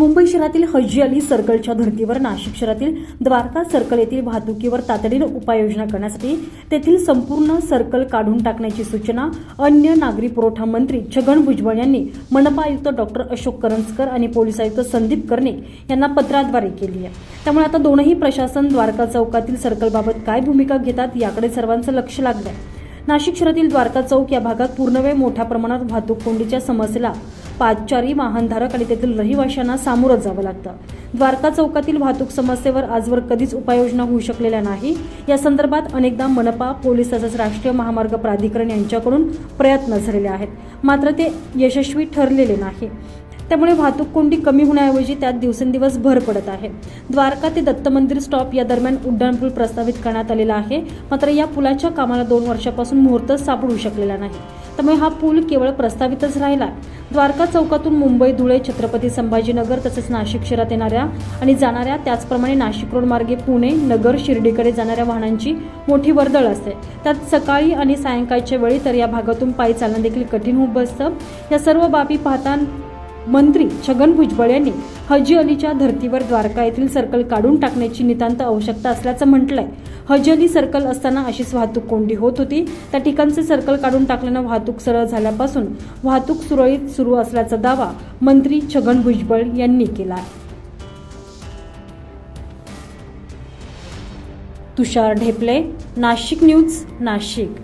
मुंबई शहरातील हजी अली सर्कलच्या धर्तीवर नाशिक शहरातील द्वारका सर्कल येथील वाहतुकीवर तातडीनं उपाययोजना करण्यासाठी तेथील संपूर्ण सर्कल काढून टाकण्याची सूचना अन्य नागरी पुरवठा मंत्री छगन भुजबळ यांनी मनपा आयुक्त डॉक्टर अशोक करंजकर आणि पोलीस आयुक्त संदीप कर्णिक यांना पत्राद्वारे केली आहे. त्यामुळे आता दोनही प्रशासन द्वारका चौकातील सर्कलबाबत काय भूमिका घेतात याकडे सर्वांचं लक्ष लागलं आहे नाशिक शहरातील द्वारका चौक या भागात पूर्णवेळ मोठ्या प्रमाणात वाहतूक कोंडीच्या समस्येला पादचारी वाहनधारक आणि तेथील रहिवाशांना सामोरं जावं लागतं. द्वारका चौकातील वाहतूक समस्येवर आजवर कधीच उपाययोजना होऊ शकलेल्या नाही. या संदर्भात अनेकदा मनपा पोलीस तसंच राष्ट्रीय महामार्ग प्राधिकरण यांच्याकडून प्रयत्न झालेले आहेत. मात्र ते यशस्वी ठरलेले नाही. त्यामुळे वाहतूक कोंडी कमी होण्याऐवजी त्यात दिवसेंदिवस भर पडत आहे. द्वारका ते दत्त मंदिर स्टॉप या दरम्यान उड्डाणपूल प्रस्तावित करण्यात आलेला आहे. मात्र या पुलाच्या कामाला दोन वर्षापासून मुहूर्त सापडू शकलेला नाही. त्यामुळे हा पूल केवळ प्रस्तावितच राहिला. द्वारका चौकातून मुंबई धुळे छत्रपती संभाजीनगर तसेच नाशिक शहरात येणाऱ्या आणि जाणाऱ्या त्याचप्रमाणे नाशिक रोड मार्गे पुणे नगर शिर्डीकडे जाणाऱ्या वाहनांची मोठी वर्दळ असते. त्यात सकाळी आणि सायंकाळच्या वेळी तर या भागातून पायी चालणं देखील कठीण होत बसतं. या सर्व बाबी पाहता मंत्री छगन भुजबळ यांनी हजी अलीच्या धर्तीवर द्वारका येथील सर्कल काढून टाकण्याची नितांत आवश्यकता असल्याचं म्हटलंय. हजी अली सर्कल असताना अशीच वाहतूक कोंडी होत होती. त्या ठिकाणचे सर्कल काढून टाकल्यानं वाहतूक सरळ झाल्यापासून वाहतूक सुरळीत सुरू असल्याचा दावा मंत्री छगन भुजबळ यांनी केला तुषार ढेपले नाशिक न्यूज नाशिक.